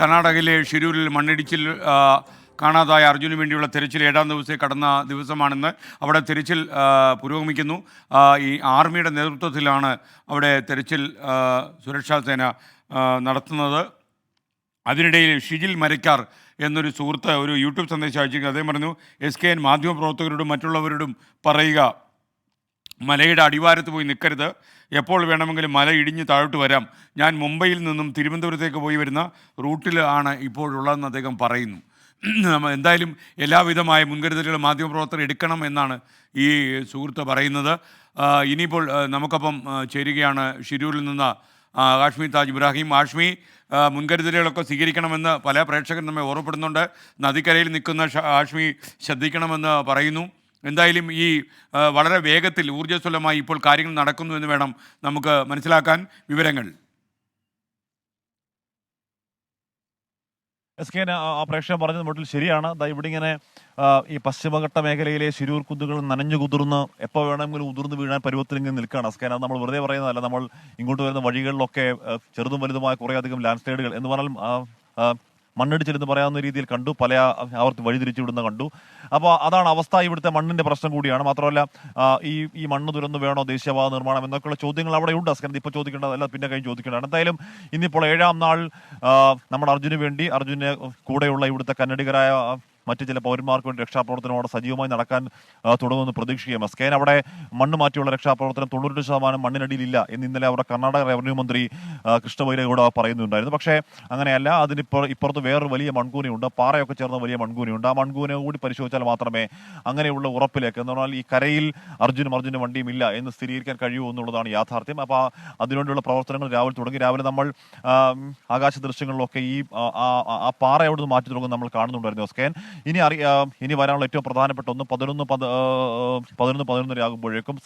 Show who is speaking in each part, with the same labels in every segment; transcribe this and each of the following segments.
Speaker 1: കർണാടകയിലെ ഷിരൂരിൽ മണ്ണിടിച്ചിൽ കാണാതായ അർജുന് വേണ്ടിയുള്ള തെരച്ചിൽ ഏഴാം ദിവസത്തെ കടന്ന ദിവസമാണെന്ന് അവിടെ തിരച്ചിൽ പുരോഗമിക്കുന്നു. ഈ ആർമിയുടെ നേതൃത്വത്തിലാണ് അവിടെ തിരച്ചിൽ സുരക്ഷാ സേന നടത്തുന്നത്. അതിനിടയിൽ ഷിജിൽ മരക്കാർ എന്നൊരു സുഹൃത്ത് ഒരു യൂട്യൂബ് സന്ദേശം അയച്ചിരിക്കുന്നു. അദ്ദേഹം പറഞ്ഞു എസ് കെ എൻ മാധ്യമപ്രവർത്തകരോടും മറ്റുള്ളവരോടും പറയുക മലയുടെ അടിവാരത്ത് പോയി നിൽക്കരുത് എപ്പോൾ വേണമെങ്കിലും മല ഇടിഞ്ഞ് താഴോട്ട് വരാം. ഞാൻ മുംബൈയിൽ നിന്നും തിരുവനന്തപുരത്തേക്ക് പോയി വരുന്ന റൂട്ടിൽ ആണ് ഇപ്പോഴുള്ളതെന്ന് അദ്ദേഹം പറയുന്നു. എന്തായാലും എല്ലാവിധമായ മുൻകരുതലുകളും മാധ്യമപ്രവർത്തകർ എടുക്കണം എന്നാണ് ഈ സുഹൃത്ത് പറയുന്നത്. ഇനിയിപ്പോൾ നമുക്കപ്പം ചേരുകയാണ് ഷിരൂരിൽ നിന്ന് ആഷ്മി താജ് ഇബ്രാഹിം. ആഷ്മി ആ, മുൻകരുതലുകളൊക്കെ സ്വീകരിക്കണമെന്ന് പല പ്രേക്ഷകർ നമ്മെ ഓർമ്മപ്പെടുന്നുണ്ട്. നദിക്കരയിൽ നിൽക്കുന്ന ഹാഷ്മി ശ്രദ്ധിക്കണമെന്ന് പറയുന്നു. എന്തായാലും ഈ വളരെ വേഗത്തിൽ ഊർജസ്വലമായി ഇപ്പോൾ കാര്യങ്ങൾ നടക്കുന്നു എന്ന് വേണം നമുക്ക് മനസ്സിലാക്കാൻ വിവരങ്ങൾ.
Speaker 2: എസ് കെ ആ പ്രേക്ഷകൻ പറഞ്ഞത് മുട്ടിൽ ശരിയാണ്. ഇവിടെ ഇങ്ങനെ ഈ പശ്ചിമഘട്ട മേഖലയിലെ ശിരൂർ കുന്നുകൾ നനഞ്ഞു കുതിർന്ന് എപ്പോൾ വേണമെങ്കിലും ഉതിർന്ന് വീഴാൻ പരുവത്തിലെങ്കിലും നിൽക്കുകയാണ് എസ് കെ. അത് നമ്മൾ വെറുതെ പറയുന്നതല്ല. നമ്മൾ ഇങ്ങോട്ട് വരുന്ന വഴികളിലൊക്കെ ചെറുതും വലുതുമായ കുറേയധികം ലാൻഡ് സ്ലൈഡുകൾ എന്ന് പറഞ്ഞാൽ മണ്ണിടിച്ചിലെന്ന് പറയാവുന്ന രീതിയിൽ കണ്ടു പല ആവർത്തി വഴിതിരിച്ചു വിടുന്ന കണ്ടു. അപ്പോൾ അതാണ് അവസ്ഥ ഇവിടുത്തെ മണ്ണിന്റെ പ്രശ്നം കൂടിയാണ്. മാത്രമല്ല ഈ ഈ മണ്ണ് തുരന്ന് വേണോ ദേശീയപാത നിർമ്മാണം എന്നൊക്കെയുള്ള ചോദ്യങ്ങൾ അവിടെ ഉണ്ട്. അസ്കരന്ത് ഇപ്പോൾ ചോദിക്കേണ്ടതല്ല പിന്നെ കഴിഞ്ഞ് ചോദിക്കേണ്ടതാണ്. എന്തായാലും ഇന്നിപ്പോൾ ഏഴാം നാൾ നമ്മുടെ അർജുന് വേണ്ടി അർജുന് കൂടെയുള്ള ഇവിടുത്തെ കന്നഡികരായ മറ്റ് ചില പൗരന്മാർക്ക് വേണ്ടി രക്ഷാപ്രവർത്തനം അവിടെ സജീവമായി നടക്കാൻ തുടങ്ങുമെന്ന് പ്രതീക്ഷിക്കാം സ്കേൻ അവിടെ മണ്ണ് മാറ്റിയുള്ള രക്ഷാപ്രവർത്തനം തൊണ്ണൂറ് ശതമാനം മണ്ണിനടിയിലില്ല എന്ന് ഇന്നലെ അവരുടെ കർണാടക റവന്യൂ മന്ത്രി ആ, കൃഷ്ണ പറയുന്നുണ്ടായിരുന്നു. പക്ഷേ അങ്ങനെയല്ല അതിനിപ്പോൾ ഇപ്പുറത്ത് വേറൊരു വലിയ മൺകൂനയുണ്ട് പാറയൊക്കെ ചേർന്ന വലിയ മൺകൂനയുണ്ട്. ആ മൺകൂന കൂടി പരിശോധിച്ചാൽ മാത്രമേ അങ്ങനെയുള്ള ഉറപ്പിലേക്ക് എന്ന് പറഞ്ഞാൽ ഈ കരയിൽ അർജുനും അർജുനും വണ്ടിയും ഇല്ല എന്ന് സ്ഥിരീകരിക്കാൻ കഴിയൂ എന്നുള്ളതാണ് യാഥാർത്ഥ്യം. അപ്പോൾ അതിനുവേണ്ടിയുള്ള പ്രവർത്തനങ്ങൾ രാവിലെ തുടങ്ങി. രാവിലെ നമ്മൾ ആകാശ ദൃശ്യങ്ങളിലൊക്കെ ഈ ആ, പാറ എവിടെ നിന്ന് മാറ്റി തുടങ്ങും നമ്മൾ കാണുന്നുണ്ടായിരുന്നു. സ്കാൻ ഇനി അറിയാം ഇനി വരാനുള്ള ഏറ്റവും പ്രധാനപ്പെട്ട ഒന്ന് പതിനൊന്ന് പതിനൊന്ന് പതിനൊന്നര ആകുമ്പോഴേക്കും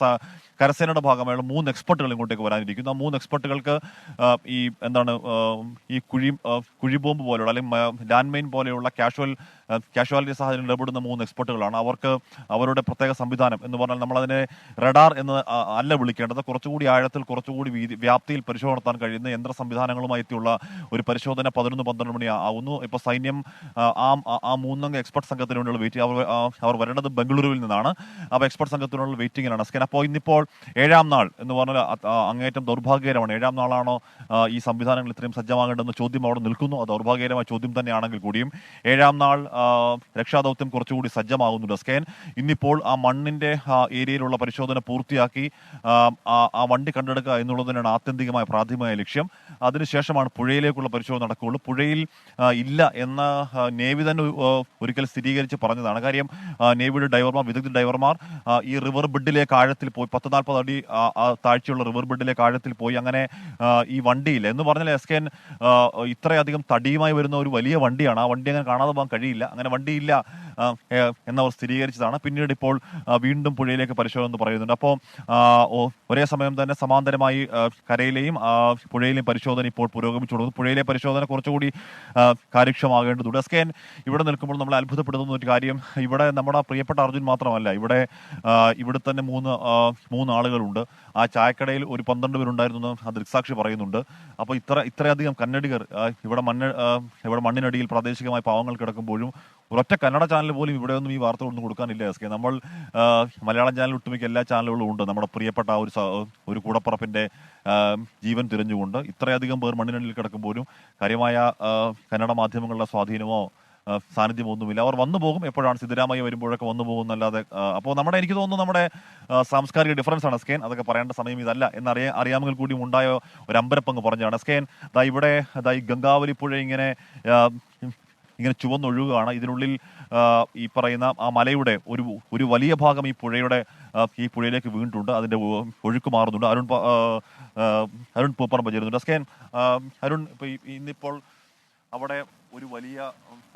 Speaker 2: കരസേനയുടെ ഭാഗമായുള്ള മൂന്ന് എക്സ്പെർട്ടുകൾ ഇങ്ങോട്ടേക്ക് വരാനിരിക്കുന്നു. ആ മൂന്ന് എക്സ്പെർട്ടുകൾക്ക് ഈ എന്താണ് ഈ കുഴി കുഴിബോംബ് കുഴി ബോംബ് പോലെയുള്ള അല്ലെങ്കിൽ ലാൻഡ് മൈൻ പോലെയുള്ള കാഷ്വൽ കാഷ്വാലിറ്റി സാഹചര്യം ഇടപെടുന്ന മൂന്ന് എക്സ്പെർട്ടുകളാണ് അവർക്ക് അവരുടെ പ്രത്യേക സംവിധാനം എന്ന് പറഞ്ഞാൽ നമ്മളതിനെ റഡാർ എന്ന് അല്ല വിളിക്കേണ്ടത്. കുറച്ചുകൂടി ആഴത്തിൽ കുറച്ചുകൂടി വീതി വ്യാപ്തിയിൽ പരിശോധന നടത്താൻ കഴിയുന്ന യന്ത്ര സംവിധാനങ്ങളുമായി എത്തിയുള്ള ഒരു പരിശോധന പതിനൊന്ന് പന്ത്രണ്ട് മണി ആവുന്നു. ഇപ്പോൾ സൈന്യം ആ, ആ മൂന്നംഗ എക്സ്പെർട്ട് സംഘത്തിന് വേണ്ടിയുള്ള വെയിറ്റിംഗ് അവർ അവർ വരേണ്ടത് ബംഗളൂരുവിൽ നിന്നാണ്. അപ്പോൾ എക്സ്പെർട്ട് സംഘത്തിനുള്ള വെയിറ്റിംഗിലാണ് സ്കാൻ അപ്പോൾ ഇന്നിപ്പോൾ ഏഴാം നാൾ എന്ന് പറഞ്ഞാൽ അങ്ങേറ്റം ദൗർഭാഗ്യകരമാണ്. ഏഴാം നാളാണോ ഈ സംവിധാനങ്ങൾ ഇത്രയും സജ്ജമാകേണ്ടതെന്ന് ചോദ്യം അവിടെ നിൽക്കുന്നു. അത് ദൗർഭാഗ്യകരമായ ചോദ്യം തന്നെയാണെങ്കിൽ കൂടിയും ഏഴാം നാൾ രക്ഷാദൗത്യം കുറച്ചുകൂടി സജ്ജമാകുന്നുണ്ട് സ്കാൻ ഇന്നിപ്പോൾ ആ മണ്ണിന്റെ ഏരിയയിലുള്ള പരിശോധന പൂർത്തിയാക്കി ആ, വണ്ടി കണ്ടെടുക്കുക എന്നുള്ളത് തന്നെയാണ് ആത്യന്തികമായ പ്രാഥമികമായ ലക്ഷ്യം. അതിനുശേഷമാണ് പുഴയിലേക്കുള്ള പരിശോധന നടക്കുകയുള്ളൂ. പുഴയിൽ ഇല്ല എന്ന നേവി തന്നെ ഒരിക്കൽ സ്ഥിരീകരിച്ച് പറഞ്ഞതാണ്. കാര്യം നേവിയുടെ ഡൈവർമാർ വിദഗ്ധ ഡൈവർമാർ ഈ റിവർ ബ്രിഡിലേക്ക് ആഴത്തിൽ പോയി പത്ത് നാൽപ്പത് അടി താഴ്ചയുള്ള റിവർ ബ്രിഡിലേക്ക് ആഴത്തിൽ പോയി അങ്ങനെ ഈ വണ്ടിയില്ല. എന്ന് പറഞ്ഞാൽ എസ് കെൻ ഇത്രയധികം തടിയുമായി വരുന്ന ഒരു വലിയ വണ്ടിയാണ്. ആ വണ്ടി അങ്ങനെ കാണാതെ പോകാൻ കഴിയില്ല. അങ്ങനെ വണ്ടിയില്ല. എന്നവർ സ്ഥിരീകരിച്ചതാണ്. പിന്നീട് ഇപ്പോൾ വീണ്ടും പുഴയിലേക്ക് പരിശോധന എന്ന് പറയുന്നുണ്ട്. അപ്പോൾ ഒരേ സമയം തന്നെ സമാന്തരമായി കരയിലെയും പുഴയിലെയും പരിശോധന ഇപ്പോൾ പുരോഗമിച്ചു കൊടുക്കുന്നു പുഴയിലെ പരിശോധന കുറച്ചുകൂടി കാര്യക്ഷമാകേണ്ടതുണ്ട് എസ് കെ ഇവിടെ നിൽക്കുമ്പോൾ നമ്മൾ അത്ഭുതപ്പെടുന്ന ഒരു കാര്യം ഇവിടെ നമ്മുടെ പ്രിയപ്പെട്ട അർജുൻ മാത്രമല്ല. ഇവിടെ ഇവിടെ തന്നെ മൂന്ന് മൂന്ന് ആളുകളുണ്ട്. ആ ചായക്കടയിൽ ഒരു പന്ത്രണ്ട് പേരുണ്ടായിരുന്നു എന്ന് ദൃക്സാക്ഷി പറയുന്നുണ്ട്. അപ്പോൾ ഇത്ര ഇത്രയധികം കന്നഡികർ ഇവിടെ മണ്ണ് ഇവിടെ മണ്ണിനടിയിൽ പ്രാദേശികമായ പാവങ്ങൾ കിടക്കുമ്പോഴും ഒരൊറ്റ കന്നഡ ചാനൽ പോലും ഇവിടെ ഒന്നും ഈ വാർത്ത വാർത്തകളൊന്നും കൊടുക്കാനില്ല എസ് കെ. നമ്മൾ മലയാളം ചാനൽ ഒട്ടുമിക്ക എല്ലാ ചാനലുകളും ഉണ്ട്. നമ്മുടെ പ്രിയപ്പെട്ട ഒരു ഒരു കൂടപ്പുറപ്പിന്റെ ജീവൻ തിരഞ്ഞുകൊണ്ട് ഇത്രയധികം പേർ മണ്ണിനടിയിൽ കിടക്കുമ്പോഴും കാര്യമായ കന്നഡ മാധ്യമങ്ങളുടെ സ്വാധീനമോ സാന്നിധ്യം ഒന്നുമില്ല. അവർ വന്നു പോകും എപ്പോഴാണ് സിദ്ധരാമയ്യ വരുമ്പോഴൊക്കെ വന്നു പോകും എന്നല്ലാതെ അപ്പോൾ നമ്മുടെ എനിക്ക് തോന്നുന്നു നമ്മുടെ സാംസ്കാരിക ഡിഫറൻസ് ആണ് സ്കേൻ അതൊക്കെ പറയേണ്ട സമയം ഇതല്ല എന്നറിയ അറിയാമെങ്കിൽ കൂടിയും ഉണ്ടായ ഒരു അമ്പരപ്പങ്ങ് പറഞ്ഞാണ്. സ്കേൻ ദാ ഇവിടെ ദാ ഈ ഗംഗാവലി പുഴ ഇങ്ങനെ ഇങ്ങനെ ചുവന്നൊഴുകുകയാണ് ഇതിനുള്ളിൽ ഈ പറയുന്ന ആ മലയുടെ ഒരു ഒരു വലിയ ഭാഗം ഈ പുഴയുടെ ഈ പുഴയിലേക്ക് വീണിട്ടുണ്ട് അതിന്റെ ഒ- ഒഴുക്ക് മാറുന്നുണ്ട്. അരുൺ അരുൺ പൂപ്പറമ്പ് ചേരുന്നുണ്ട്. അസ്കേൻ അരുൺ ഇപ്പൊ ഇന്നിപ്പോൾ അവിടെ ഒരു വലിയ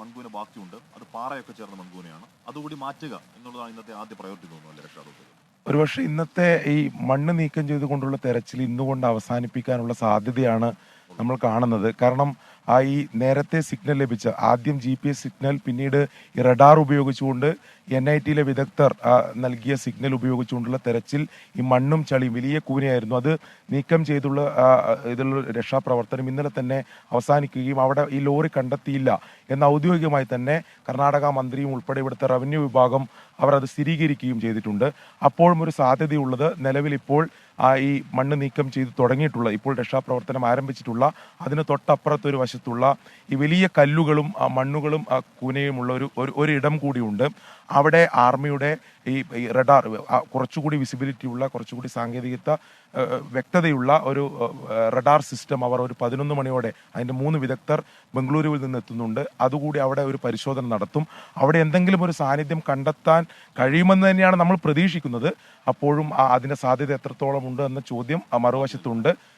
Speaker 2: മൺകൂന ബാക്കിയുണ്ട്. അത് പാറയൊക്കെ ചേർന്ന മൺകൂനയാണ്. അതുകൂടി മാറ്റുക എന്നുള്ളതാണ് ഇന്നത്തെ ആദ്യ പ്രയോറിറ്റി തോന്നുന്നു അല്ലേ രക്ഷാദൗത്യം
Speaker 3: ഒരുപക്ഷെ ഇന്നത്തെ ഈ മണ്ണ് നീക്കം ചെയ്തുകൊണ്ടുള്ള തെരച്ചിൽ ഇന്നുകൊണ്ട് അവസാനിപ്പിക്കാനുള്ള സാധ്യതയാണ് നമ്മൾ കാണുന്നത്. കാരണം ആ ഈ നേരത്തെ സിഗ്നൽ ലഭിച്ച ആദ്യം ജി പി എസ് സിഗ്നൽ പിന്നീട് ഈ റഡാർ ഉപയോഗിച്ചുകൊണ്ട് എൻ ഐ ടിയിലെ വിദഗ്ധർ നൽകിയ സിഗ്നൽ ഉപയോഗിച്ചുകൊണ്ടുള്ള തെരച്ചിൽ ഈ മണ്ണും ചളിയും വലിയ കൂനയായിരുന്നു. അത് നീക്കം ചെയ്തുള്ള ഇതിലുള്ള രക്ഷാപ്രവർത്തനം ഇന്നലെ തന്നെ അവസാനിക്കുകയും അവിടെ ഈ ലോറി കണ്ടെത്തിയില്ല. എന്ന ഔദ്യോഗികമായി തന്നെ കർണാടക മന്ത്രിയും ഉൾപ്പെടെ ഇവിടുത്തെ റവന്യൂ വിഭാഗം അവർ അത് സ്ഥിരീകരിക്കുകയും ചെയ്തിട്ടുണ്ട്. അപ്പോഴും ഒരു സാധ്യതയുള്ളത് നിലവിൽ ഇപ്പോൾ ഈ മണ്ണ് നീക്കം ചെയ്ത് തുടങ്ങിയിട്ടുള്ള ഇപ്പോൾ രക്ഷാപ്രവർത്തനം ആരംഭിച്ചിട്ടുള്ള അതിന് തൊട്ടപ്പുറത്ത് ഒരു വശത്തുള്ള ഈ വലിയ കല്ലുകളും ആ മണ്ണുകളും ആ കൂനയുമുള്ള ഒരു ഒരു ഇടം കൂടിയുണ്ട്. അവിടെ ആർമിയുടെ ഈ റഡാർ കുറച്ചുകൂടി വിസിബിലിറ്റി ഉള്ള കുറച്ചുകൂടി സാങ്കേതികത്വ വ്യക്തതയുള്ള ഒരു റഡാർ സിസ്റ്റം അവർ ഒരു പതിനൊന്ന് മണിയോടെ അതിന്റെ മൂന്ന് വിദഗ്ധർ ബംഗളൂരുവിൽ നിന്ന് എത്തുന്നുണ്ട്. അതുകൂടി അവിടെ ഒരു പരിശോധന നടത്തും. അവിടെ എന്തെങ്കിലും ഒരു സാന്നിധ്യം കണ്ടെത്താൻ കഴിയുമെന്ന് തന്നെയാണ് നമ്മൾ പ്രതീക്ഷിക്കുന്നത്. അപ്പോഴും അതിന്റെ സാധ്യത എത്രത്തോളം ഉണ്ട് എന്ന ചോദ്യം മറുവശത്തുണ്ട്.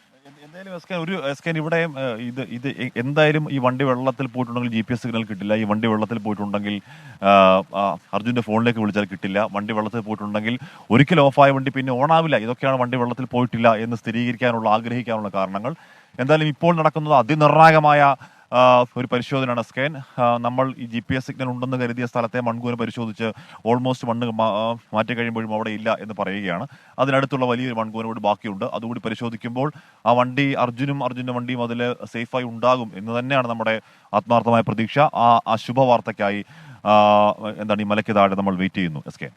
Speaker 2: ഒരു ഇവിടെയും ഇത് ഇത് എന്തായാലും ഈ വണ്ടി വെള്ളത്തിൽ പോയിട്ടുണ്ടെങ്കിൽ ജി പി എസ് സിഗ്നൽ കിട്ടില്ല. ഈ വണ്ടി വെള്ളത്തിൽ പോയിട്ടുണ്ടെങ്കിൽ അർജുന്റെ ഫോണിലേക്ക് വിളിച്ചാൽ കിട്ടില്ല. വണ്ടി വെള്ളത്തിൽ പോയിട്ടുണ്ടെങ്കിൽ ഒരിക്കലും ഓഫായ വണ്ടി പിന്നെ ഓണാവില്ല ഇതൊക്കെയാണ് വണ്ടി വെള്ളത്തിൽ പോയിട്ടില്ല എന്ന് സ്ഥിരീകരിക്കാനുള്ള ആഗ്രഹിക്കാനുള്ള കാരണങ്ങൾ. എന്തായാലും ഇപ്പോൾ നടക്കുന്നത് അതിനിർണായകമായ ഒരു പരിശോധനയാണ് സ്കാൻ. നമ്മൾ ഈ ജി പി എസ് സിഗ്നൽ ഉണ്ടെന്ന് കരുതിയ സ്ഥലത്തെ മൺകൂന പരിശോധിച്ച് ഓൾമോസ്റ്റ് മണ്ണ് മാറ്റി കഴിയുമ്പോഴും അവിടെ ഇല്ല എന്ന് പറയുകയാണ്. അതിനടുത്തുള്ള വലിയൊരു മൺകൂന കൂടി ബാക്കിയുണ്ട്. അതുകൂടി പരിശോധിക്കുമ്പോൾ ആ വണ്ടി അർജുനും അർജുന്റെ വണ്ടിയും അതിൽ സേഫായി ഉണ്ടാകും എന്ന് തന്നെയാണ് നമ്മുടെ ആത്മാർത്ഥമായ പ്രതീക്ഷ. ആ അശുഭ വാർത്തയ്ക്കായി എന്താണ് ഈ മലയ്ക്ക് താഴെ നമ്മൾ വെയിറ്റ് ചെയ്യുന്നു. S K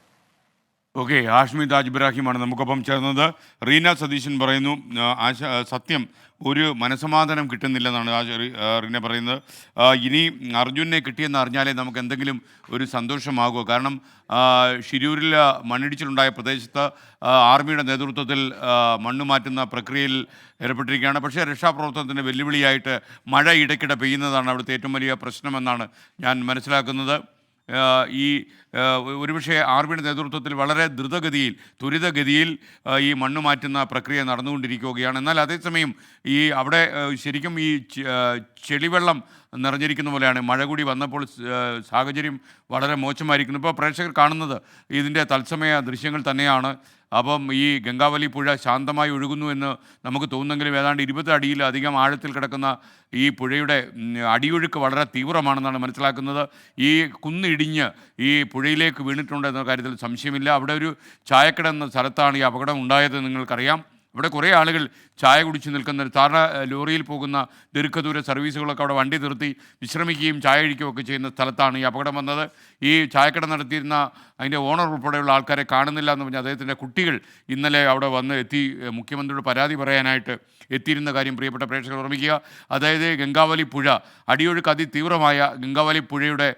Speaker 1: okay Ashmi Taj ഇബ്രാഹിമാണ് നമുക്കൊപ്പം ചേർന്നത്. റീന സതീശൻ പറയുന്നു ആശ സത്യം ഒരു മനസമാധാനം കിട്ടുന്നില്ലെന്നാണ് ആ റീന പറയുന്നത്. ഇനി അർജുനെ കിട്ടിയെന്ന് അറിഞ്ഞാലേ നമുക്ക് എന്തെങ്കിലും ഒരു സന്തോഷമാകുമോ കാരണം ഷിരൂരിൽ മണ്ണിടിച്ചിലുണ്ടായ പ്രദേശത്ത് ആർമിയുടെ നേതൃത്വത്തിൽ മണ്ണ് മാറ്റുന്ന പ്രക്രിയയിൽ ഏർപ്പെട്ടിരിക്കുകയാണ്. പക്ഷേ രക്ഷാപ്രവർത്തനത്തിന്റെ വെല്ലുവിളിയായിട്ട് മഴ ഇടയ്ക്കിടെ പെയ്യുന്നതാണ് അവിടുത്തെ ഏറ്റവും വലിയ പ്രശ്നമെന്നാണ് ഞാൻ മനസ്സിലാക്കുന്നത്. ഈ ഒരുപക്ഷെ ആർമിയുടെ നേതൃത്വത്തിൽ വളരെ ദ്രുതഗതിയിൽ ത്വരിതഗതിയിൽ ഈ മണ്ണ് മാറ്റുന്ന പ്രക്രിയ നടന്നുകൊണ്ടിരിക്കുകയാണ്. എന്നാൽ അതേസമയം ഈ അവിടെ ശരിക്കും ഈ ചെളിവെള്ളം നിറഞ്ഞിരിക്കുന്ന പോലെയാണ്. മഴ കൂടി വന്നപ്പോൾ സാഹചര്യം വളരെ മോശമായിരിക്കുന്നു. ഇപ്പോൾ പ്രേക്ഷകർ കാണുന്നത് ഇതിന്റെ തത്സമയ ദൃശ്യങ്ങൾ തന്നെയാണ്. അപ്പം ഈ ഗംഗാവലി പുഴ ശാന്തമായി ഒഴുകുന്നു എന്ന് നമുക്ക് തോന്നുന്നെങ്കിലും ഏതാണ്ട് ഇരുപത് അടിയിൽ അധികം ആഴത്തിൽ കിടക്കുന്ന ഈ പുഴയുടെ അടിയൊഴുക്ക് വളരെ തീവ്രമാണെന്നാണ് മനസ്സിലാക്കുന്നത്. ഈ കുന്നിടിഞ്ഞ് ഈ പുഴയിലേക്ക് വീണിട്ടുണ്ട് എന്ന കാര്യത്തിൽ സംശയമില്ല. അവിടെ ഒരു ചായക്കട എന്ന സ്ഥലത്താണ് ഈ അപകടം ഉണ്ടായത് നിങ്ങൾക്കറിയാം. ഇവിടെ കുറേ ആളുകൾ ചായ കുടിച്ച് നിൽക്കുന്ന സാധാരണ ലോറിയിൽ പോകുന്ന ദീർഘദൂര സർവീസുകളൊക്കെ അവിടെ വണ്ടി നിർത്തി വിശ്രമിക്കുകയും ചായ അഴിക്കുകയൊക്കെ ചെയ്യുന്ന സ്ഥലത്താണ് ഈ അപകടം വന്നത്. ഈ ചായക്കട നടത്തിയിരുന്ന അതിന്റെ ഓണർ ഉൾപ്പെടെയുള്ള ആൾക്കാരെ കാണുന്നില്ല എന്ന് പറഞ്ഞാൽ അദ്ദേഹത്തിന്റെ കുട്ടികൾ ഇന്നലെ അവിടെ വന്ന് എത്തി മുഖ്യമന്ത്രിയുടെ പരാതി പറയാനായിട്ട് എത്തിയിരുന്ന കാര്യം പ്രിയപ്പെട്ട പ്രേക്ഷകർ ഓർമ്മിക്കുക. അതായത് ഗംഗാവലി പുഴ അടിയൊഴുക്ക് അതിതീവ്രമായ ഗംഗാവലി പുഴയുടെ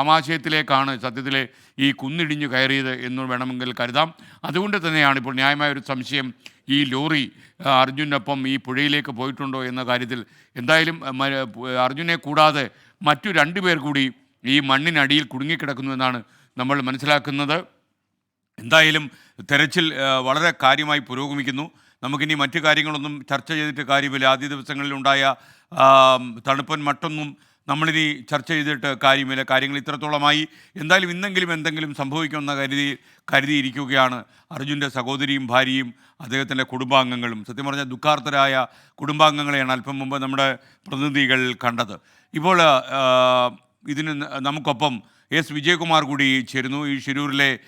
Speaker 1: ആമാശയത്തിലേക്കാണ് സത്യത്തിലെ ഈ കുന്നിടിഞ്ഞു കയറിയത് എന്ന് വേണമെങ്കിൽ കരുതാം. അതുകൊണ്ട് തന്നെയാണ് ഇപ്പോൾ ന്യായമായ ഒരു സംശയം ഈ ലോറി അർജുനൊപ്പം ഈ പുഴയിലേക്ക് പോയിട്ടുണ്ടോ എന്ന കാര്യത്തിൽ? എന്തായാലും അർജുനെ കൂടാതെ മറ്റു രണ്ടു പേർ കൂടി ഈ മണ്ണിനടിയിൽ കുടുങ്ങിക്കിടക്കുന്നു എന്നാണ് നമ്മൾ മനസ്സിലാക്കുന്നത്. എന്തായാലും തെരച്ചിൽ വളരെ കാര്യമായി പുരോഗമിക്കുന്നു. നമുക്കിനി മറ്റു കാര്യങ്ങളൊന്നും ചർച്ച ചെയ്തിട്ട് കാര്യമില്ല. ആദ്യ ദിവസങ്ങളിലുണ്ടായ തണുപ്പൻ മട്ടൊന്നും നമ്മളിനി ചർച്ച ചെയ്തിട്ട് കാര്യമില്ല. കാര്യങ്ങൾ ഇത്രത്തോളമായി. എന്തായാലും ഇന്നെങ്കിലും എന്തെങ്കിലും സംഭവിക്കുമെന്ന കരുതി കരുതിയിരിക്കുകയാണ് അർജുന്റെ സഹോദരിയും ഭാര്യയും അദ്ദേഹത്തിന്റെ കുടുംബാംഗങ്ങളും. സത്യം പറഞ്ഞാൽ ദുഃഖാർത്ഥരായ കുടുംബാംഗങ്ങളെയാണ് അല്പം മുമ്പ് നമ്മുടെ പ്രതിനിധികൾ കണ്ടത്. ഇപ്പോൾ ഇതിന് നമുക്കൊപ്പം എസ്. വിജയകുമാർ കൂടി ചേരുന്നു. ഈ ഷിരൂരിലെ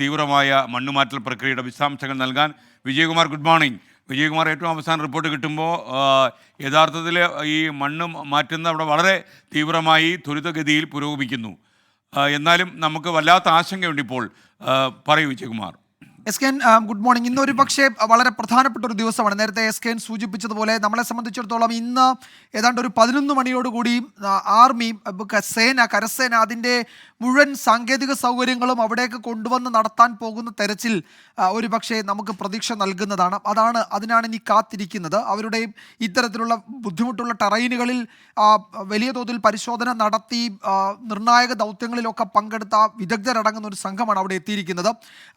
Speaker 1: തീവ്രമായ മണ്ണുമാറ്റൽ പ്രക്രിയയുടെ വിശദാംശങ്ങൾ നൽകാൻ. Vijayakumar good morning. വിജയകുമാർ ഏറ്റവും അവസാന റിപ്പോർട്ട് കിട്ടുമ്പോൾ യഥാർത്ഥത്തിൽ ഈ മണ്ണ് മാറ്റുന്ന അവിടെ വളരെ തീവ്രമായി ത്വരിതഗതിയിൽ പുരോഗമിക്കുന്നു. എന്നാലും നമുക്ക് വല്ലാത്ത ആശങ്കയുണ്ട് ഇപ്പോൾ. പറയൂ Vijayakumar.
Speaker 4: S K good morning. ഇന്ന് ഒരു പക്ഷേ വളരെ പ്രധാനപ്പെട്ട ഒരു ദിവസമാണ്. നേരത്തെ എസ് കെ സൂചിപ്പിച്ചതുപോലെ നമ്മളെ സംബന്ധിച്ചിടത്തോളം ഇന്ന് ഏതാണ്ട് ഒരു പതിനൊന്ന് മണിയോടുകൂടി ആർമി സേന കരസേന അതിന്റെ മുഴുവൻ സാങ്കേതിക സൗകര്യങ്ങളും അവിടേക്ക് കൊണ്ടുവന്ന് നടത്താൻ പോകുന്ന തെരച്ചിൽ ഒരു പക്ഷേ നമുക്ക് പ്രതീക്ഷ നൽകുന്നതാണ്. അതാണ് അതിനാണ് ഇനി കാത്തിരിക്കുന്നത്. അവരുടെയും ഇത്തരത്തിലുള്ള ബുദ്ധിമുട്ടുള്ള ടെറൈനുകളിൽ വലിയ തോതിൽ പരിശോധന നടത്തി നിർണായക ദൗത്യങ്ങളിലൊക്കെ പങ്കെടുത്ത വിദഗ്ധരടങ്ങുന്ന ഒരു സംഘമാണ് അവിടെ എത്തിയിരിക്കുന്നത്.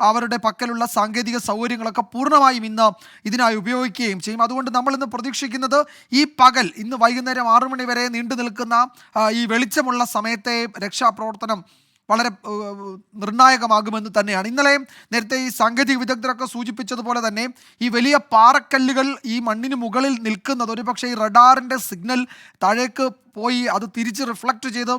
Speaker 4: അവരുടെ പക്കലുള്ള സാങ്കേതിക സൗകര്യങ്ങളൊക്കെ പൂർണമായും ഇന്ന് ഇതിനായി ഉപയോഗിക്കുകയും ചെയ്യും. അതുകൊണ്ട് നമ്മൾ ഇന്ന് പ്രതീക്ഷിക്കുന്നത് ഈ പകൽ ഇന്ന് വൈകുന്നേരം ആറു മണി വരെ നീണ്ടു നിൽക്കുന്ന ഈ വെളിച്ചമുള്ള സമയത്തെ രക്ഷാപ്രവർത്തനം വളരെ നിർണായകമാകുമെന്ന് തന്നെയാണ്. ഇന്നലെ നേരത്തെ ഈ സാങ്കേതിക വിദഗ്ധരൊക്കെ സൂചിപ്പിച്ചതുപോലെ തന്നെ ഈ വലിയ പാറക്കല്ലുകൾ ഈ മണ്ണിന് മുകളിൽ നിൽക്കുന്നത് ഒരുപക്ഷെ ഈ റഡാറിന്റെ സിഗ്നൽ താഴേക്ക് പോയി അത് തിരിച്ച് റിഫ്ലക്റ്റ് ചെയ്ത്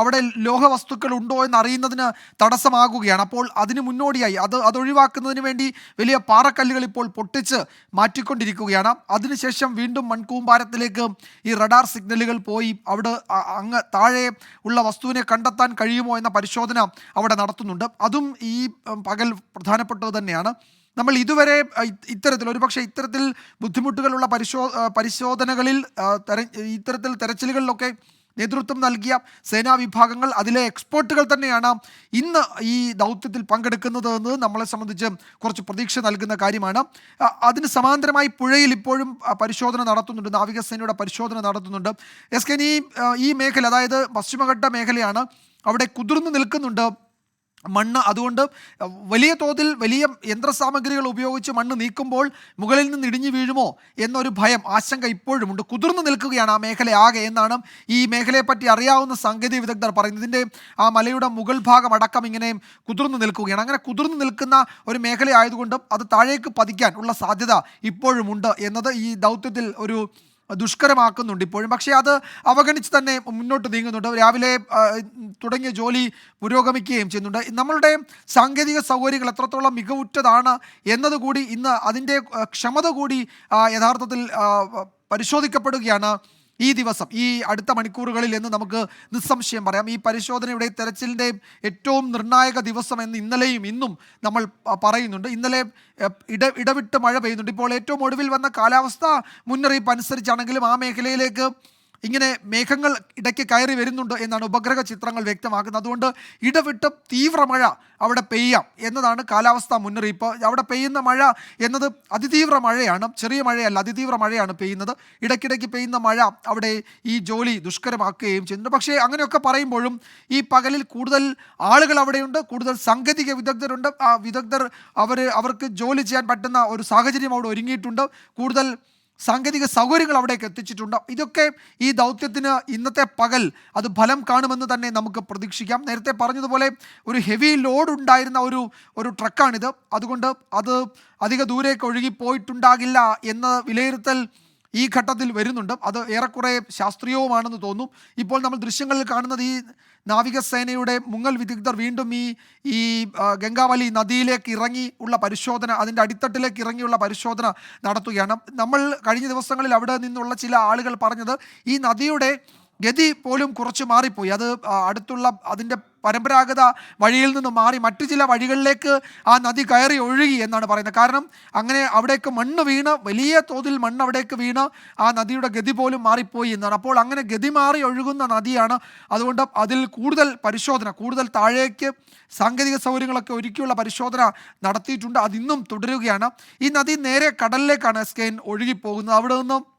Speaker 4: അവിടെ ലോഹവസ്തുക്കൾ ഉണ്ടോ എന്ന് അറിയുന്നതിന് തടസ്സമാകുകയാണ്. അപ്പോൾ അതിന് മുന്നോടിയായി അത് അതൊഴിവാക്കുന്നതിന് വേണ്ടി വലിയ പാറക്കല്ലുകൾ ഇപ്പോൾ പൊട്ടിച്ച് മാറ്റിക്കൊണ്ടിരിക്കുകയാണ്. അതിനുശേഷം വീണ്ടും മൺകൂമ്പാരത്തിലേക്ക് ഈ റഡാർ സിഗ്നലുകൾ പോയി അവിടെ അങ്ങ് താഴെ ഉള്ള വസ്തുവിനെ കണ്ടെത്താൻ കഴിയുമോ എന്ന പരിശോധന അവിടെ നടത്തുന്നുണ്ട്. അതും ഈ പകൽ പ്രധാനപ്പെട്ടത് തന്നെയാണ്. നമ്മൾ ഇതുവരെ ഇത്തരത്തിൽ ഒരുപക്ഷെ ഇത്തരത്തിൽ ബുദ്ധിമുട്ടുകളുള്ള പരിശോ പരിശോധനകളിൽ തെര ഇത്തരത്തിൽ തെരച്ചിലുകളിലൊക്കെ നേതൃത്വം നൽകിയ സേനാ വിഭാഗങ്ങൾ അതിലെ എക്സ്പേർട്ടുകൾ തന്നെയാണ് ഇന്ന് ഈ ദൗത്യത്തിൽ പങ്കെടുക്കുന്നത് എന്ന് നമ്മളെ സംബന്ധിച്ച് കുറച്ച് പ്രതീക്ഷ നൽകുന്ന കാര്യമാണ്. അതിന് സമാന്തരമായി പുഴയിൽ ഇപ്പോഴും പരിശോധന നടത്തുന്നുണ്ട്. നാവികസേനയുടെ പരിശോധന നടത്തുന്നുണ്ട്. എസ് കെ ഈ ഈ മേഖല അതായത് പശ്ചിമഘട്ട മേഖലയാണ് അവിടെ കുതിർന്നു നിൽക്കുന്നുണ്ട്. മണ്ണ് അതുകൊണ്ട് വലിയ തോതിൽ വലിയ യന്ത്രസാമഗ്രികൾ ഉപയോഗിച്ച് മണ്ണ് നീക്കുമ്പോൾ മുകളിൽ നിന്ന് ഇടിഞ്ഞു വീഴുമോ എന്നൊരു ഭയം ആശങ്ക ഇപ്പോഴുമുണ്ട് കുതിർന്നു നിൽക്കുകയാണ് ആ മേഖല ആകെ എന്നാണ് ഈ മേഖലയെപ്പറ്റി അറിയാവുന്ന സാങ്കേതിക വിദഗ്ധർ പറയുന്നത്. ഇതിന്റെ ആ മലയുടെ മുകൾ ഭാഗം അടക്കം ഇങ്ങനെ കുതിർന്നു നിൽക്കുകയാണ്. അങ്ങനെ കുതിർന്നു നിൽക്കുന്ന ഒരു മേഖല ആയതുകൊണ്ട് അത് താഴേക്ക് പതിക്കാൻ ഉള്ള സാധ്യത ഇപ്പോഴുമുണ്ട് എന്നത് ഈ ദൗത്യത്തിൽ ഒരു ദുഷ്കരമാക്കുന്നുണ്ട് ഇപ്പോഴും. പക്ഷേ അത് അവഗണിച്ച് തന്നെ മുന്നോട്ട് നീങ്ങുന്നുണ്ട്. രാവിലെ തുടങ്ങിയ ജോലി പുരോഗമിക്കുകയും ചെയ്യുന്നുണ്ട്. നമ്മളുടെ സാങ്കേതിക സൗകര്യങ്ങൾ എത്രത്തോളം മികവുറ്റതാണ് എന്നതുകൂടി ഇന്ന് അതിന്റെ ക്ഷമത കൂടി യഥാർത്ഥത്തിൽ പരിശോധിക്കപ്പെടുകയാണ് ഈ ദിവസം ഈ അടുത്ത മണിക്കൂറുകളിൽ എന്ന് നമുക്ക് നിസ്സംശയം പറയാം. ഈ പരിശോധനയുടെ തെരച്ചിലിന്റെയും ഏറ്റവും നിർണായക ദിവസം എന്ന് ഇന്നലെയും ഇന്നും നമ്മൾ പറയുന്നുണ്ട്. ഇന്നലെ ഇട ഇടവിട്ട് മഴ പെയ്യുന്നുണ്ട്. ഇപ്പോൾ ഏറ്റവും ഒടുവിൽ വന്ന കാലാവസ്ഥ മുന്നറിയിപ്പ് അനുസരിച്ചാണെങ്കിലും ആ മേഖലയിലേക്ക് ഇങ്ങനെ മേഘങ്ങൾ ഇടയ്ക്ക് കയറി വരുന്നുണ്ട് എന്നാണ് ഉപഗ്രഹ ചിത്രങ്ങൾ വ്യക്തമാക്കുന്നത്. അതുകൊണ്ട് ഇടവിട്ട് തീവ്ര മഴ അവിടെ പെയ്യാം എന്നതാണ് കാലാവസ്ഥാ മുന്നറിയിപ്പ്. അവിടെ പെയ്യുന്ന മഴ എന്നത് അതിതീവ്ര മഴയാണ്. ചെറിയ മഴയല്ല അതിതീവ്ര മഴയാണ് പെയ്യുന്നത്. ഇടയ്ക്കിടയ്ക്ക് പെയ്യുന്ന മഴ അവിടെ ഈ ജോലി ദുഷ്കരമാക്കുകയും ചെയ്യുന്നുണ്ട്. പക്ഷേ അങ്ങനെയൊക്കെ പറയുമ്പോഴും ഈ പകലിൽ കൂടുതൽ ആളുകൾ അവിടെയുണ്ട് കൂടുതൽ സാങ്കേതിക വിദഗ്ധരുണ്ട്. ആ വിദഗ്ധർ അവർ അവർക്ക് ജോലി ചെയ്യാൻ പറ്റുന്ന ഒരു സാഹചര്യം അവിടെ ഒരുങ്ങിയിട്ടുണ്ട്. കൂടുതൽ സാങ്കേതിക സൗകര്യങ്ങൾ അവിടേക്ക് എത്തിച്ചിട്ടുണ്ട്. ഇതൊക്കെ ഈ ദൗത്യത്തിന് ഇന്നത്തെ പകൽ അത് ഫലം കാണുമെന്ന് തന്നെ നമുക്ക് പ്രതീക്ഷിക്കാം. നേരത്തെ പറഞ്ഞതുപോലെ ഒരു ഹെവി ലോഡ് ഉണ്ടായിരുന്ന ഒരു ഒരു ട്രക്കാണിത് അതുകൊണ്ട് അത് അധിക ദൂരേക്ക് ഒഴുകി പോയിട്ടുണ്ടാകില്ല എന്ന വിലയിരുത്തൽ ഈ ഘട്ടത്തിൽ വരുന്നുണ്ട്. അത് ഏറെക്കുറെ ശാസ്ത്രീയവുമാണെന്ന് തോന്നും. ഇപ്പോൾ നമ്മൾ ദൃശ്യങ്ങളിൽ കാണുന്നത് ഈ നാവികസേനയുടെ മുങ്ങൽ വിദഗ്ധർ വീണ്ടും ഈ ഈ ഗംഗാവലി നദിയിലേക്ക് ഇറങ്ങി ഉള്ള പരിശോധന അതിന്റെ അടിത്തട്ടിലേക്ക് ഇറങ്ങിയുള്ള പരിശോധന നടത്തുകയാണ്. നമ്മൾ കഴിഞ്ഞ ദിവസങ്ങളിൽ അവിടെ നിന്നുള്ള ചില ആളുകൾ പറഞ്ഞത് ഈ നദിയുടെ ഗതി പോലും കുറച്ച് മാറിപ്പോയി. അത് അടുത്തുള്ള അതിന്റെ പരമ്പരാഗത വഴിയിൽ നിന്ന് മാറി മറ്റു ചില വഴികളിലേക്ക് ആ നദി കയറി ഒഴുകി എന്നാണ് പറയുന്നത്. കാരണം അങ്ങനെ അവിടേക്ക് മണ്ണ് വീണ് വലിയ തോതിൽ മണ്ണ് അവിടേക്ക് വീണ് ആ നദിയുടെ ഗതി പോലും മാറിപ്പോയി എന്നാണ്. അപ്പോൾ അങ്ങനെ ഗതി മാറി ഒഴുകുന്ന നദിയാണ്. അതുകൊണ്ട് അതിൽ കൂടുതൽ പരിശോധന കൂടുതൽ താഴേക്ക് സാങ്കേതിക സൗകര്യങ്ങളൊക്കെ ഒരുക്കിയുള്ള പരിശോധന നടത്തിയിട്ടുണ്ട്. അതിന്നും തുടരുകയാണ്. ഈ നദി നേരെ കടലിലേക്കാണ് സ്കെയിൻ ഒഴുകിപ്പോകുന്നത്. അവിടെ നിന്നും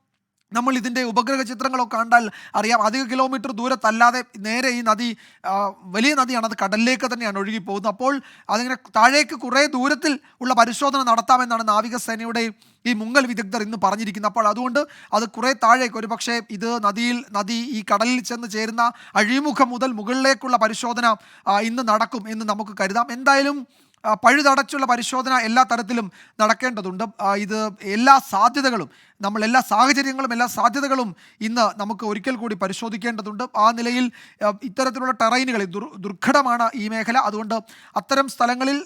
Speaker 4: നമ്മൾ ഇതിന്റെ ഉപഗ്രഹ ചിത്രങ്ങളൊക്കെ കണ്ടാൽ അറിയാം. അധിക കിലോമീറ്റർ ദൂരത്തല്ലാതെ നേരെ ഈ നദി വലിയ നദിയാണ്. അത് കടലിലേക്ക് തന്നെയാണ് ഒഴുകി പോകുന്നത് അപ്പോൾ അതിങ്ങനെ താഴേക്ക് കുറേ ദൂരത്തിൽ ഉള്ള പരിശോധന നടത്താമെന്നാണ് നാവികസേനയുടെ ഈ മുങ്ങൽ വിദഗ്ധർ ഇന്ന് പറഞ്ഞിരിക്കുന്നത്. അപ്പോൾ അതുകൊണ്ട് അത് കുറേ താഴേക്ക് ഒരു പക്ഷേ ഇത് നദിയിൽ നദി ഈ കടലിൽ ചെന്ന് ചേരുന്ന അഴിമുഖം മുതൽ മുകളിലേക്കുള്ള പരിശോധന ഇന്ന് നടക്കും എന്ന് നമുക്ക് കരുതാം. എന്തായാലും പഴുതടച്ചുള്ള പരിശോധന എല്ലാ തരത്തിലും നടക്കേണ്ടതുണ്ട്. ഇത് എല്ലാ സാധ്യതകളും നമ്മൾ എല്ലാ സാഹചര്യങ്ങളും എല്ലാ സാധ്യതകളും ഇന്ന് നമുക്ക് ഒരിക്കൽ കൂടി പരിശോധിക്കേണ്ടതുണ്ട്. ആ നിലയിൽ ഇത്തരത്തിലുള്ള ടെറൈനുകൾ ദുർ ദുർഘടമാണ് ഈ മേഖല. അതുകൊണ്ട് അത്തരം സ്ഥലങ്ങളിൽ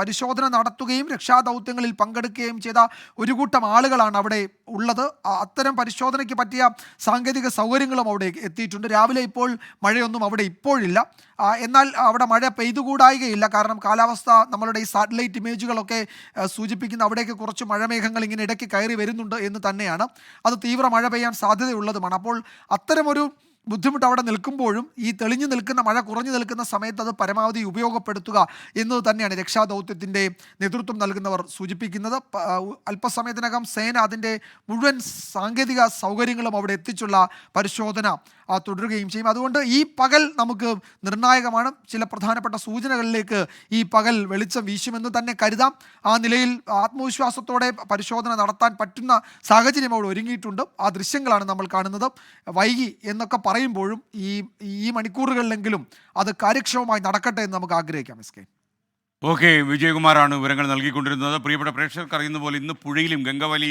Speaker 4: പരിശോധന നടത്തുകയും രക്ഷാദൗത്യങ്ങളിൽ പങ്കെടുക്കുകയും ചെയ്ത ഒരു കൂട്ടം ആളുകളാണ് അവിടെ ഉള്ളത്. അത്തരം പരിശോധനയ്ക്ക് പറ്റിയ സാങ്കേതിക സൗകര്യങ്ങളും അവിടെ എത്തിയിട്ടുണ്ട്. രാവിലെ ഇപ്പോൾ മഴയൊന്നും അവിടെ ഇപ്പോഴില്ല. എന്നാൽ അവിടെ മഴ പെയ്തുകൂടായികയില്ല. കാരണം കാലാവസ്ഥ നമ്മളുടെ ഈ സാറ്റലൈറ്റ് ഇമേജുകളൊക്കെ സൂചിപ്പിക്കുന്ന അവിടേക്ക് കുറച്ച് മഴമേഘങ്ങൾ ഇങ്ങനെ ഇടയ്ക്ക് കയറി വരുന്നുണ്ട്. എന്ന് തന്നെയാണ്. അത് തീവ്ര മഴ പെയ്യാൻ സാധ്യതയുള്ളതുമാണ്. അപ്പോൾ അത്തരമൊരു ബുദ്ധിമുട്ട് അവിടെ നിൽക്കുമ്പോഴും ഈ തെളിഞ്ഞു നിൽക്കുന്ന മഴ കുറഞ്ഞു നിൽക്കുന്ന സമയത്ത് അത് പരമാവധി ഉപയോഗപ്പെടുത്തുക എന്നത് തന്നെയാണ് രക്ഷാദൗത്യത്തിന്റെ നേതൃത്വം നൽകുന്നവർ സൂചിപ്പിക്കുന്നത്. അല്പസമയത്തിനകം സേന അതിന്റെ മുഴുവൻ സാങ്കേതിക സൗകര്യങ്ങളും അവിടെ എത്തിച്ചുള്ള പരിശോധന തുടരുകയും ചെയ്യും. അതുകൊണ്ട് ഈ പകൽ നമുക്ക് നിർണായകമാണ്. ചില പ്രധാനപ്പെട്ട സൂചനകളിലേക്ക് ഈ പകൽ വെളിച്ചം വീശുമെന്ന് തന്നെ കരുതാം. ആ നിലയിൽ ആത്മവിശ്വാസത്തോടെ പരിശോധന നടത്താൻ പറ്റുന്ന സാഹചര്യം അവിടെ ഒരുങ്ങിയിട്ടുണ്ട്. ആ ദൃശ്യങ്ങളാണ് നമ്മൾ കാണുന്നത്. വൈകി എന്നൊക്കെ പറയുമ്പോഴും ഈ ഈ മണിക്കൂറുകളിലെങ്കിലും അത് കാര്യക്ഷമമായി നടക്കട്ടെ എന്ന് നമുക്ക് ആഗ്രഹിക്കാം എസ് കെ.
Speaker 1: ഓക്കെ വിജയകുമാറാണ് വിവരങ്ങൾ നൽകിക്കൊണ്ടിരുന്നത്. പ്രിയപ്പെട്ട പ്രേക്ഷകർക്ക് അറിയുന്ന പോലെ ഇന്ന് പുഴയിലും ഗംഗവലി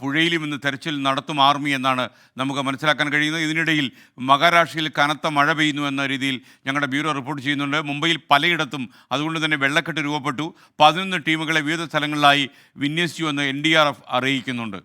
Speaker 1: പുഴയിലും ഇന്ന് തെരച്ചിൽ നടത്തും ആർമി എന്നാണ് നമുക്ക് മനസ്സിലാക്കാൻ കഴിയുന്നത്. ഇതിനിടയിൽ മഹാരാഷ്ട്രയിൽ കനത്ത മഴ പെയ്യുന്നു എന്ന രീതിയിൽ ഞങ്ങളുടെ ബ്യൂറോ റിപ്പോർട്ട് ചെയ്യുന്നുണ്ട്. മുംബൈയിൽ പലയിടത്തും അതുകൊണ്ട് തന്നെ വെള്ളക്കെട്ട് രൂപപ്പെട്ടു. പതിനൊന്ന് ടീമുകളെ വിവിധ സ്ഥലങ്ങളിലായി വിന്യസിച്ചു എന്ന് എൻ അറിയിക്കുന്നുണ്ട്.